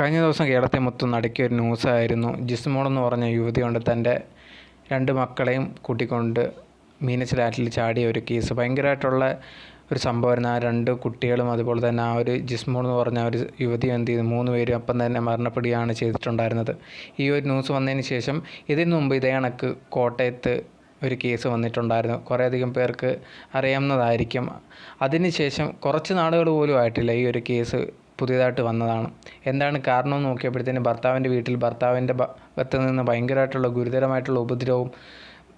കഴിഞ്ഞ ദിവസം കേരളത്തെ മൊത്തം നടക്കിയ ഒരു ന്യൂസായിരുന്നു. ജിസ്മോൾ എന്ന് പറഞ്ഞ യുവതിയുണ്ട് തന്റെ രണ്ട് മക്കളെയും കൂട്ടിക്കൊണ്ട് മീനച്ചിലാറ്റിൽ ചാടിയ ഒരു കേസ്. ഭയങ്കരമായിട്ടുള്ള ഒരു സംഭവമായിരുന്നു. ആ രണ്ട് കുട്ടികളും അതുപോലെ തന്നെ ആ ഒരു ജിസ്മോൾ എന്ന് പറഞ്ഞ ഒരു യുവതി എന്ത് ചെയ്തു? മൂന്ന് പേരും അപ്പം തന്നെ മരണപ്പെടുകയാണ് ചെയ്തിട്ടുണ്ടായിരുന്നത്. ഈ ഒരു ന്യൂസ് വന്നതിന് ശേഷം ഇതിനു മുമ്പ് ഇതേ കണക്ക് കോട്ടയത്ത് ഒരു കേസ് വന്നിട്ടുണ്ടായിരുന്നു. കുറേയധികം പേർക്ക് അറിയാവുന്നതായിരിക്കും. അതിനുശേഷം കുറച്ച് നാളുകൾ പോലും ആയിട്ടില്ല ഈ ഒരു കേസ് പുതിയതായിട്ട് വന്നതാണ്. എന്താണ് കാരണം എന്ന് നോക്കിയപ്പോഴത്തേന് ഭർത്താവിന്റെ വീട്ടിൽ ഭർത്താവിന്റെ ഭാഗത്ത് നിന്ന് ഭയങ്കരമായിട്ടുള്ള ഗുരുതരമായിട്ടുള്ള ഉപദ്രവവും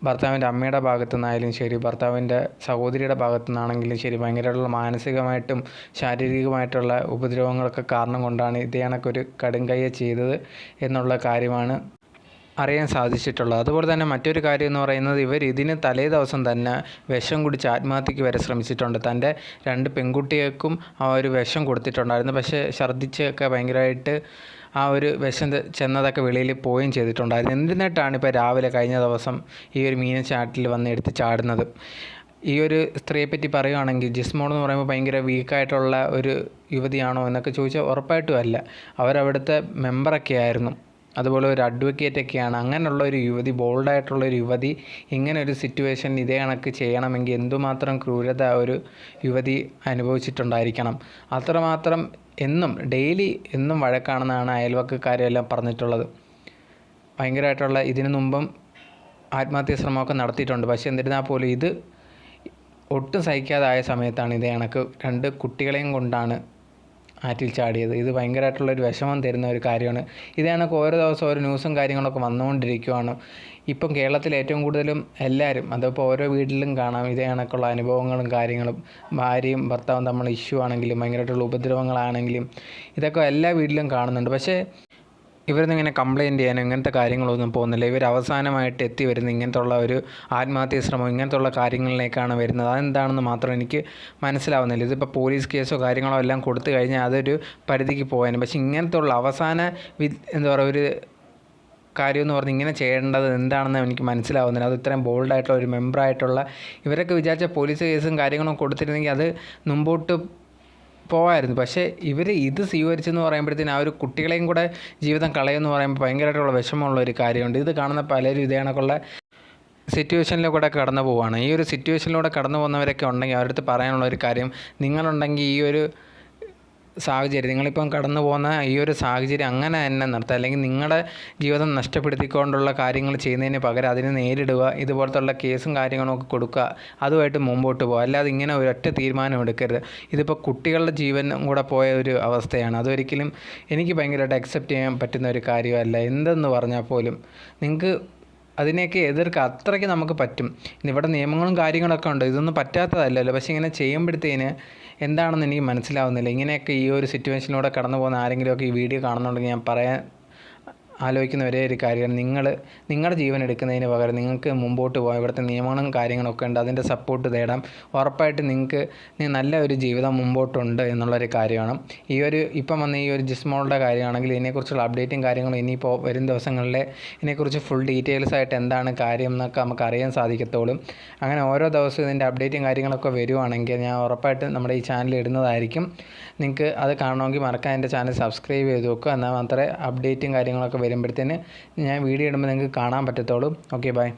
ഭർത്താവിന്റെ അമ്മയുടെ ഭാഗത്തു നിന്നായാലും ശരി ഭർത്താവിന്റെ സഹോദരിയുടെ ഭാഗത്തു നിന്നാണെങ്കിലും ശരി ഭയങ്കരമായിട്ടുള്ള മാനസികമായിട്ടും ശാരീരികമായിട്ടുള്ള ഉപദ്രവങ്ങളൊക്കെ കാരണം കൊണ്ടാണ് ഇതേ കണക്കൊരു കടുംകൈയെ ചെയ്തത് എന്നുള്ള കാര്യമാണ് അറിയാൻ സാധിച്ചിട്ടുള്ളത് അതുപോലെ തന്നെ മറ്റൊരു കാര്യം എന്ന് പറയുന്നത് ഇവർ ഇതിന് തലേ ദിവസം തന്നെ വിഷം കുടിച്ച് ആത്മഹത്യക്ക് വരെ ശ്രമിച്ചിട്ടുണ്ട്. തന്റെ രണ്ട് പെൺകുട്ടികൾക്കും ആ ഒരു വിഷം കൊടുത്തിട്ടുണ്ടായിരുന്നു. പക്ഷേ ഛർദ്ദിച്ചൊക്കെ ഭയങ്കരമായിട്ട് ആ ഒരു വിഷം ചെന്നതൊക്കെ വെളിയിൽ പോവുകയും ചെയ്തിട്ടുണ്ടായിരുന്നു. എന്നിട്ടാണ് ഇപ്പോൾ രാവിലെ കഴിഞ്ഞ ദിവസം ഈ ഒരു മീനച്ചാട്ടിൽ വന്ന് എടുത്ത് ചാടുന്നത്. ഈ ഒരു സ്ത്രീയെ പറ്റി പറയുകയാണെങ്കിൽ ജിസ്മോൾ എന്ന് പറയുമ്പോൾ ഭയങ്കര വീക്കായിട്ടുള്ള ഒരു യുവതിയാണോ എന്നൊക്കെ ചോദിച്ചാൽ ഉറപ്പായിട്ടും അല്ല. അവരവിടുത്തെ മെമ്പറൊക്കെ ആയിരുന്നു. അതുപോലെ ഒരു അഡ്വക്കേറ്റൊക്കെയാണ് അങ്ങനെയുള്ള ഒരു യുവതി ബോൾഡായിട്ടുള്ള ഒരു യുവതി ഇങ്ങനെ ഒരു സിറ്റുവേഷൻ ഇതേ കണക്ക് ചെയ്യണമെങ്കിൽ എന്തുമാത്രം ക്രൂരത ഒരു യുവതി അനുഭവിച്ചിട്ടുണ്ടായിരിക്കണം. അത്രമാത്രം എന്നും ഡെയിലി എന്നും വഴക്കാണെന്നാണ് അയൽവക്കക്കാരെല്ലാം പറഞ്ഞിട്ടുള്ളത്. ഭയങ്കരമായിട്ടുള്ള ഇതിനു മുമ്പും ആത്മഹത്യാ ശ്രമമൊക്കെ നടത്തിയിട്ടുണ്ട്. പക്ഷേ എന്നിരുന്നാൽ പോലും ഇത് ഒട്ടും സഹിക്കാതായ സമയത്താണ് ഇതേ കണക്ക്. രണ്ട് കുട്ടികളെയും കൊണ്ടാണ് ആറ്റിൽ ചാടിയത്. ഇത് ഭയങ്കരമായിട്ടുള്ള ഒരു വിഷമം തരുന്ന ഒരു കാര്യമാണ്. ഇത് കണക്ക് ഓരോ ദിവസം ഓരോ ന്യൂസും കാര്യങ്ങളൊക്കെ വന്നുകൊണ്ടിരിക്കുകയാണ് ഇപ്പം കേരളത്തിൽ ഏറ്റവും കൂടുതലും എല്ലാവരും അതിപ്പോൾ ഓരോ വീട്ടിലും കാണാം ഇതേ കണക്കുള്ള അനുഭവങ്ങളും കാര്യങ്ങളും. ഭാര്യയും ഭർത്താവും തമ്മിൽ ഇഷ്യൂ ആണെങ്കിലും ഭയങ്കരമായിട്ടുള്ള ഉപദ്രവങ്ങളാണെങ്കിലും ഇതൊക്കെ എല്ലാ വീട്ടിലും കാണുന്നുണ്ട്. പക്ഷേ ഇവരൊന്നും ഇങ്ങനെ ചെയ്യാനും ഇങ്ങനത്തെ കാര്യങ്ങളൊന്നും പോകുന്നില്ല. ഇവർ അവസാനമായിട്ട് എത്തി വരുന്ന ഇങ്ങനത്തുള്ള ഒരു ആത്മഹത്യ ശ്രമം ഇങ്ങനത്തുള്ള കാര്യങ്ങളിലേക്കാണ് വരുന്നത്. അതെന്താണെന്ന് മാത്രം എനിക്ക് മനസ്സിലാവുന്നില്ല. ഇതിപ്പോൾ പോലീസ് കേസോ കാര്യങ്ങളോ എല്ലാം കൊടുത്തു കഴിഞ്ഞാൽ അതൊരു പരിധിക്ക് പോകാനും പക്ഷേ ഇങ്ങനത്തുള്ള അവസാന വി എന്താ പറയുക ഒരു കാര്യമെന്ന് പറഞ്ഞ് ഇങ്ങനെ ചെയ്യേണ്ടത് എന്താണെന്ന് എനിക്ക് മനസ്സിലാവുന്നില്ല. അത് ഇത്രയും ബോൾഡായിട്ടുള്ള ഒരു മെമ്പറായിട്ടുള്ള ഇവരൊക്കെ വിചാരിച്ച പോലീസ് കേസും കാര്യങ്ങളും കൊടുത്തിരുന്നെങ്കിൽ അത് മുമ്പോട്ട് പോവായിരുന്നു. പക്ഷേ ഇവർ ഇത് സ്വീകരിച്ചെന്ന് പറയുമ്പോഴത്തേന് ആ ഒരു കുട്ടികളെയും കൂടെ ജീവിതം കളയുമെന്ന് പറയുമ്പോൾ ഭയങ്കരമായിട്ടുള്ള വിഷമമുള്ള ഒരു കാര്യമുണ്ട്. ഇത് കാണുന്ന പലരും ഇതേ കണക്കുള്ള സിറ്റുവേഷനിലൂടെ കടന്നു പോവുകയാണ്. ഈ ഒരു സിറ്റുവേഷനിലൂടെ കടന്നു പോകുന്നവരൊക്കെ ഉണ്ടെങ്കിൽ അവരടുത്ത് പറയാനുള്ള ഒരു കാര്യം നിങ്ങളുണ്ടെങ്കിൽ ഈ ഒരു സാഹചര്യം. നിങ്ങളിപ്പം കടന്നു പോകുന്ന ഈ ഒരു സാഹചര്യം അങ്ങനെ തന്നെ നിർത്തുക അല്ലെങ്കിൽ നിങ്ങളുടെ ജീവിതം നഷ്ടപ്പെടുത്തിക്കൊണ്ടുള്ള കാര്യങ്ങൾ ചെയ്യുന്നതിന് പകരം അതിനെ നേരിടുക ഇതുപോലത്തുള്ള കേസും കാര്യങ്ങളും ഒക്കെ കൊടുക്കുക അതുമായിട്ട് മുമ്പോട്ട് പോകുക അല്ലാതെ ഇങ്ങനെ ഒരൊറ്റ തീരുമാനം എടുക്കരുത്. ഇതിപ്പോൾ കുട്ടികളുടെ ജീവനും കൂടെ പോയ ഒരു അവസ്ഥയാണ്. അതൊരിക്കലും എനിക്ക് ഭയങ്കരമായിട്ട് അക്സെപ്റ്റ് ചെയ്യാൻ പറ്റുന്ന ഒരു കാര്യമല്ല. എന്തെന്ന് പറഞ്ഞാൽ പോലും നിങ്ങൾക്ക് അതിനെയൊക്കെ എതിർക്കുക അത്രയ്ക്ക് നമുക്ക് പറ്റും. ഇവിടെ നിയമങ്ങളും കാര്യങ്ങളൊക്കെ ഉണ്ട്. ഇതൊന്നും പറ്റാത്തതല്ലല്ലോ. പക്ഷേ ഇങ്ങനെ ചെയ്യുമ്പോഴത്തേന് എന്താണെന്ന് എനിക്ക് മനസ്സിലാവുന്നില്ല. ഇങ്ങനെയൊക്കെ ഈ ഒരു സിറ്റുവേഷനിലൂടെ കടന്നു പോകുന്ന ആരെങ്കിലുമൊക്കെ ഈ വീഡിയോ കാണുന്നുണ്ടെങ്കിൽ ഞാൻ പറയാൻ ആലോചിക്കുന്ന ഒരേ ഒരു കാര്യമാണ് നിങ്ങൾ നിങ്ങളുടെ ജീവൻ എടുക്കുന്നതിന് പകരം നിങ്ങൾക്ക് മുമ്പോട്ട് പോകാം ഇവിടുത്തെ നിയമങ്ങളും കാര്യങ്ങളൊക്കെ ഉണ്ട് അതിന്റെ സപ്പോർട്ട് തേടാം. ഉറപ്പായിട്ട് നിങ്ങൾക്ക് നല്ല ഒരു ജീവിതം മുമ്പോട്ടുണ്ട് എന്നുള്ളൊരു കാര്യമാണ്. ഈ ഒരു ഇപ്പം വന്ന ഈ ഒരു ജിസ്മോളുടെ കാര്യമാണെങ്കിൽ ഇതിനെക്കുറിച്ചുള്ള അപ്ഡേറ്റും കാര്യങ്ങളും ഇനിയിപ്പോൾ വരും ദിവസങ്ങളിലെ ഇതിനെക്കുറിച്ച് ഫുൾ ഡീറ്റെയിൽസ് ആയിട്ട് എന്താണ് കാര്യം എന്നൊക്കെ നമുക്ക് അറിയാൻ സാധിക്കത്തുള്ളൂ അങ്ങനെ ഓരോ ദിവസവും ഇതിന്റെ അപ്ഡേറ്റും കാര്യങ്ങളൊക്കെ വരുവാണെങ്കിൽ ഞാൻ ഉറപ്പായിട്ട് നമ്മുടെ ഈ ചാനൽ ഇടുന്നതായിരിക്കും. നിങ്ങൾക്ക് അത് കാണണമെങ്കിൽ മറക്കാൻ എന്റെ ചാനൽ സബ്സ്ക്രൈബ് ചെയ്ത് വെക്കുക. എന്നാൽ മാത്രമേ അപ്ഡേറ്റും കാര്യങ്ങളൊക്കെ വരുമ്പോഴത്തേന് ഞാൻ വീഡിയോ ഇടുമ്പോൾ നിങ്ങൾക്ക് കാണാൻ പറ്റത്തുള്ളൂ ഓക്കെ ബൈ